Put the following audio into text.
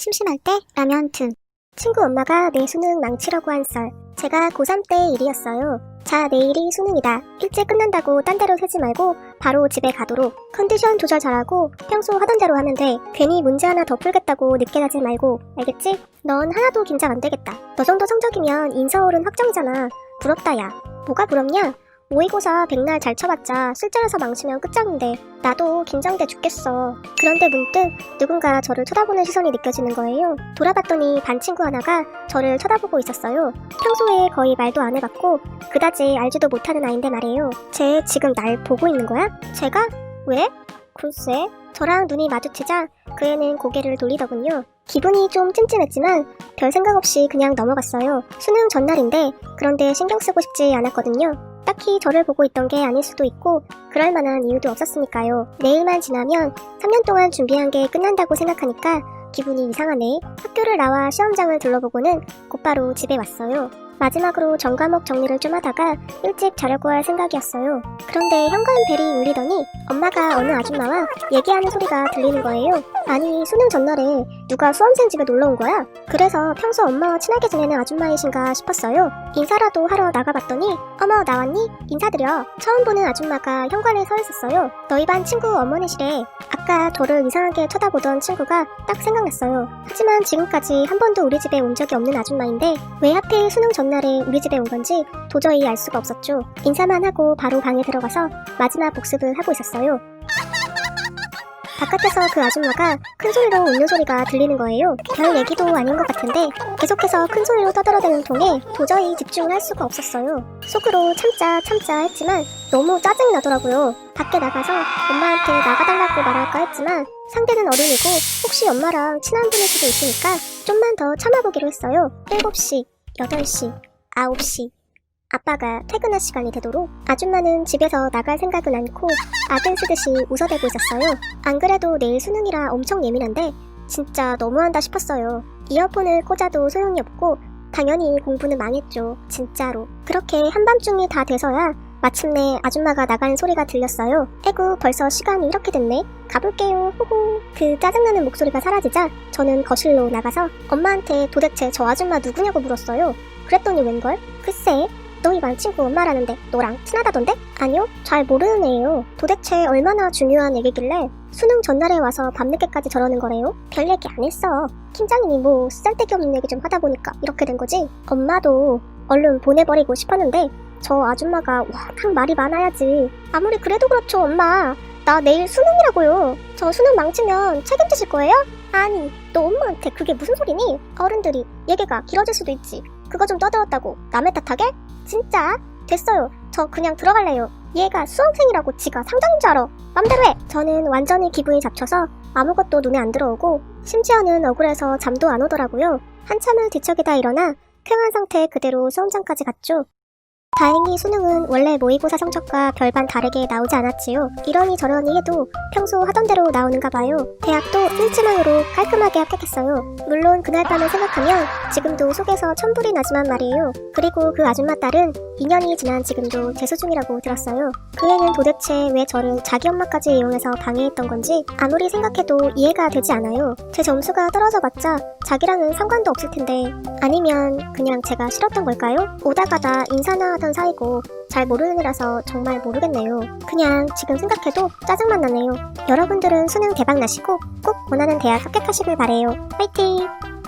심심할 때 라면 틈. 친구 엄마가 내 수능 망치려고 한 썰. 제가 고3 때 일이었어요. 자, 내일이 수능이다. 일찍 끝난다고 딴 데로 새지 말고 바로 집에 가도록. 컨디션 조절 잘하고 평소 하던 대로 하면 돼. 괜히 문제 하나 더 풀겠다고 늦게 가지 말고. 알겠지? 넌 하나도 긴장 안 되겠다. 너 정도 성적이면 인서울은 확정이잖아. 부럽다, 야. 뭐가 부럽냐? 모의고사 백날 잘 쳐봤자 술자리에서 망치면 끝장인데 나도 긴장돼 죽겠어. 그런데 문득 누군가 저를 쳐다보는 시선이 느껴지는 거예요. 돌아봤더니 반 친구 하나가 저를 쳐다보고 있었어요. 평소에 거의 말도 안 해봤고 그다지 알지도 못하는 아인데 말이에요. 쟤 지금 날 보고 있는 거야? 제가? 왜? 글쎄. 저랑 눈이 마주치자 그 애는 고개를 돌리더군요. 기분이 좀 찜찜했지만 별 생각 없이 그냥 넘어갔어요. 수능 전날인데 그런데 신경 쓰고 싶지 않았거든요. 딱히 저를 보고 있던 게 아닐 수도 있고 그럴 만한 이유도 없었으니까요. 내일만 지나면 3년 동안 준비한 게 끝난다고 생각하니까 기분이 이상하네. 학교를 나와 시험장을 둘러보고는 곧바로 집에 왔어요. 마지막으로 전 과목 정리를 좀 하다가 일찍 자려고 할 생각이었어요. 그런데 현관벨이 울리더니 엄마가 어느 아줌마와 얘기하는 소리가 들리는 거예요. 아니 수능 전날에 누가 수험생 집에 놀러 온 거야? 그래서 평소 엄마와 친하게 지내는 아줌마이신가 싶었어요. 인사라도 하러 나가봤더니 어머 나왔니? 인사드려. 처음 보는 아줌마가 현관에 서 있었어요. 너희 반 친구 어머니시래. 아까 저를 이상하게 쳐다보던 친구가 딱 생각났어요. 하지만 지금까지 한 번도 우리 집에 온 적이 없는 아줌마인데 왜 하필 수능 전날에 우리 집에 온 건지 도저히 알 수가 없었죠. 인사만 하고 바로 방에 들어가서 마지막 복습을 하고 있었어요. 바깥에서 그 아줌마가 큰 소리로 웃는 소리가 들리는 거예요. 별 얘기도 아닌 것 같은데 계속해서 큰 소리로 떠들어대는 통에 도저히 집중을 할 수가 없었어요. 속으로 참자 참자 했지만 너무 짜증 나더라고요. 밖에 나가서 엄마한테 나가달라고 말할까 했지만 상대는 어른이고 혹시 엄마랑 친한 분일 수도 있으니까 좀만 더 참아보기로 했어요. 7시, 8시, 9시. 아빠가 퇴근할 시간이 되도록 아줌마는 집에서 나갈 생각은 않고 아들 쓰듯이 웃어대고 있었어요. 안 그래도 내일 수능이라 엄청 예민한데 진짜 너무한다 싶었어요. 이어폰을 꽂아도 소용이 없고 당연히 공부는 망했죠. 진짜로. 그렇게 한밤중이 다 돼서야 마침내 아줌마가 나가는 소리가 들렸어요. 에구 벌써 시간이 이렇게 됐네. 가볼게요. 호호. 그 짜증나는 목소리가 사라지자 저는 거실로 나가서 엄마한테 도대체 저 아줌마 누구냐고 물었어요. 그랬더니 웬걸? 글쎄 너희 반 친구 엄마라는데 너랑 친하다던데? 아니요, 잘 모르는 애예요. 도대체 얼마나 중요한 얘기길래 수능 전날에 와서 밤늦게까지 저러는 거래요? 별 얘기 안 했어. 팀장님이 뭐 쓸데기 없는 얘기 좀 하다 보니까 이렇게 된 거지. 엄마도 얼른 보내버리고 싶었는데 저 아줌마가 워낙 말이 많아야지. 아무리 그래도 그렇죠, 엄마. 나 내일 수능이라고요. 저 수능 망치면 책임지실 거예요? 아니, 너 엄마한테 그게 무슨 소리니? 어른들이 얘기가 길어질 수도 있지. 그거 좀 떠들었다고 남의 탓하게? 진짜? 됐어요. 저 그냥 들어갈래요. 얘가 수험생이라고 지가 상장인 줄 알아. 맘대로 해. 저는 완전히 기분이 잡쳐서 아무것도 눈에 안 들어오고 심지어는 억울해서 잠도 안 오더라고요. 한참을 뒤척이다 일어나 쾌한 상태 그대로 수험장까지 갔죠. 다행히 수능은 원래 모의고사 성적과 별반 다르게 나오지 않았지요. 이러니 저러니 해도 평소 하던 대로 나오는가 봐요. 대학도 일지망으로 깔끔하게 합격했어요. 물론 그날 밤을 생각하면 지금도 속에서 천불이 나지만 말이에요. 그리고 그 아줌마 딸은 2년이 지난 지금도 재수 중이라고 들었어요. 그 애는 도대체 왜 저를 자기 엄마까지 이용해서 방해했던 건지 아무리 생각해도 이해가 되지 않아요. 제 점수가 떨어져봤자 자기랑은 상관도 없을 텐데 아니면 그냥 제가 싫었던 걸까요? 오다 가다 인사나 하던 사이고 잘 모르는 애라서 정말 모르겠네요. 그냥 지금 생각해도 짜증만 나네요. 여러분들은 수능 대박 나시고 꼭 원하는 대학 합격하시길 바래요. 화이팅!